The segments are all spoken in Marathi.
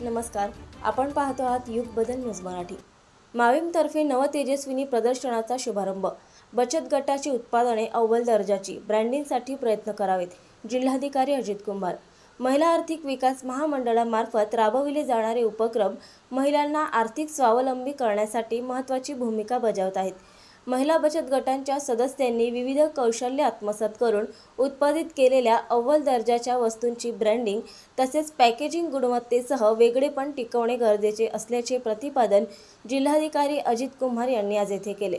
नमस्कार. आपण पाहतो आहात युग बदल न्यूज मराठी. माविमतर्फे नवतेजस्विनी प्रदर्शनाचा शुभारंभ. बचत गटाची उत्पादने अव्वल दर्जाची ब्रँडिंगसाठी प्रयत्न करावेत जिल्हाधिकारी अजित कुंभार. महिला आर्थिक विकास महामंडळामार्फत राबविले जाणारे उपक्रम महिलांना आर्थिक स्वावलंबी करण्यासाठी महत्त्वाची भूमिका बजावत आहेत. महिला बचत गटांच्या सदस्यांनी विविध कौशल्य आत्मसात करून उत्पादित केलेल्या अव्वल दर्जाच्या वस्तूंची ब्रँडिंग तसेच पॅकेजिंग गुणवत्तेसह वेगळेपण टिकवणे गरजेचे असल्याचे प्रतिपादन जिल्हाधिकारी अजित कुमार यांनी आज येथे केले.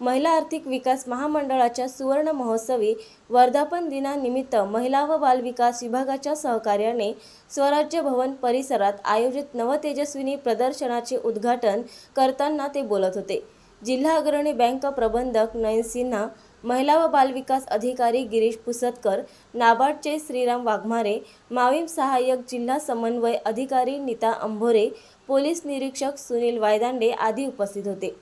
महिला आर्थिक विकास महामंडळाच्या सुवर्ण महोत्सवी वर्धापन दिनानिमित्त महिला व बालविकास विभागाच्या सहकार्याने स्वराज्य भवन परिसरात आयोजित नवतेजस्विनी प्रदर्शनाचे उद्घाटन करताना ते बोलत होते. जिल्हा अग्रणी बँक प्रबंधक नयन सिन्हा महिला व बालविकास अधिकारी गिरीश पुसतकर नाबार्डचे श्रीराम वाघमारे माविम सहाय्यक जिल्हा समन्वय अधिकारी नीता अंभोरे पोलीस निरीक्षक सुनील वायदांडे आदी उपस्थित होते.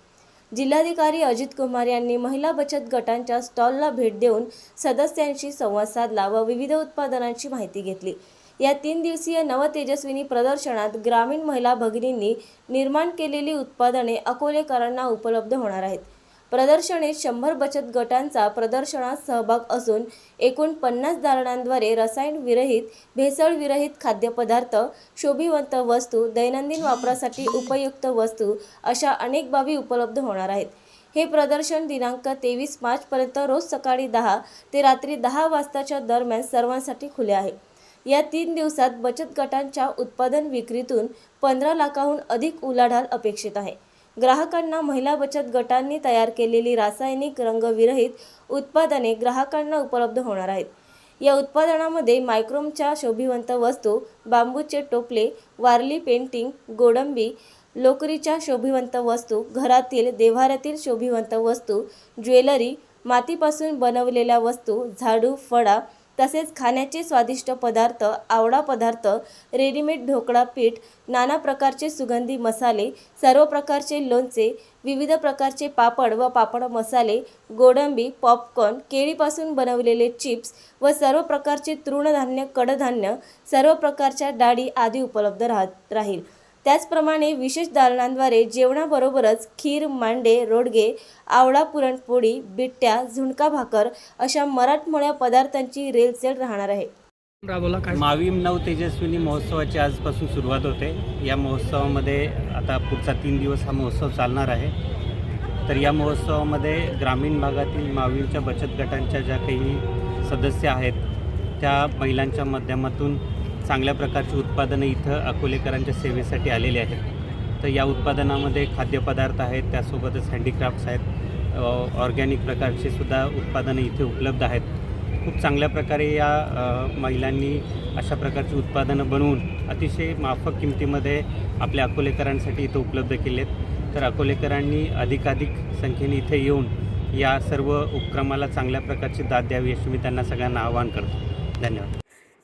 जिल्हाधिकारी अजित कुमार यांनी महिला बचत गटांच्या स्टॉलला भेट देऊन सदस्यांशी संवाद साधला व विविध उत्पादनांची माहिती घेतली. या तीन दिवसीय नवतेजस्विनी प्रदर्शनात ग्रामीण महिला भगिनींनी निर्माण केलेली उत्पादने अकोलेकरांना उपलब्ध होणार आहेत. प्रदर्शनीत शंभर बचत गटांचा प्रदर्शनात सहभाग असून एकूण पन्नास दालनांद्वारे रसायन विरहित भेसळ विरहित खाद्यपदार्थ शोभिवंत वस्तू दैनंदिन वापरासाठी उपयुक्त वस्तू अशा अनेक बाबी उपलब्ध होणार आहेत. हे प्रदर्शन दिनांक तेवीस मार्चपर्यंत रोज सकाळी दहा ते रात्री दहा वाजताच्या दरम्यान सर्वांसाठी खुले आहे. या तीन दिवसात बचत गटांच्या उत्पादन विक्रीतून पंधरा लाखाहून अधिक उलाढाल अपेक्षित आहे. ग्राहकांना महिला बचत गटांनी तयार केलेली रासायनिक रंगविरहित उत्पादने ग्राहकांना उपलब्ध होणार आहेत. या उत्पादनामध्ये मायक्रोमच्या शोभिवंत वस्तू बांबूचे टोपले वारली पेंटिंग गोडंबी लोकरीच्या शोभिवंत वस्तू घरातील देव्हाऱ्यातील शोभिवंत वस्तू ज्वेलरी मातीपासून बनवलेल्या वस्तू झाडू फळा तसेच खाण्याचे स्वादिष्ट पदार्थ आवडा पदार्थ रेडीमेड ढोकळा पीठ नाना प्रकारचे सुगंधी मसाले सर्व प्रकारचे लोणचे विविध प्रकारचे पापड व पापड मसाले गोडंबी पॉपकॉर्न केळीपासून बनवलेले चिप्स व सर्व प्रकारचे तृणधान्य कडधान्य सर्व प्रकारच्या डाळी आदी उपलब्ध राहत राहील. त्याचप्रमाणे विशेष दालनांद्वारे जेवणाबरोबरच खीर मांडे रोडगे आवळा पुरणपोळी बिट्ट्या झुणका भाकर अशा मराठमोळ्या पदार्थांची रेलचेल राहणार आहे. माविम नऊ तेजस्विनी महोत्सवाची आजपासून सुरुवात होते. या महोत्सवामध्ये आता पुढचा तीन दिवस हा महोत्सव चालणार आहे. तर या महोत्सवामध्ये ग्रामीण भागातील माविमच्या बचत गटांच्या ज्या काही सदस्य आहेत त्या महिलांच्या माध्यमातून चांगल्या प्रकारची उत्पादनं इथं अकोलेकरांच्या सेवेसाठी आलेली आहेत. तर या उत्पादनामध्ये खाद्यपदार्थ आहेत त्यासोबतच हँडीक्राफ्ट्स आहेत. ऑर्गॅनिक प्रकारचे सुद्धा उत्पादनं इथे उपलब्ध आहेत. खूप चांगल्या प्रकारे या महिलांनी अशा प्रकारची उत्पादनं बनवून अतिशय माफक किमतीमध्ये आपल्या अकोलेकरांसाठी इथं उपलब्ध केलेत. तर अकोलेकरांनी अधिकाधिक संख्येने इथे येऊन या सर्व उपक्रमाला चांगल्या प्रकारची दाद द्यावी अशी मी त्यांना सगळ्यांना आवाहन करतो. धन्यवाद.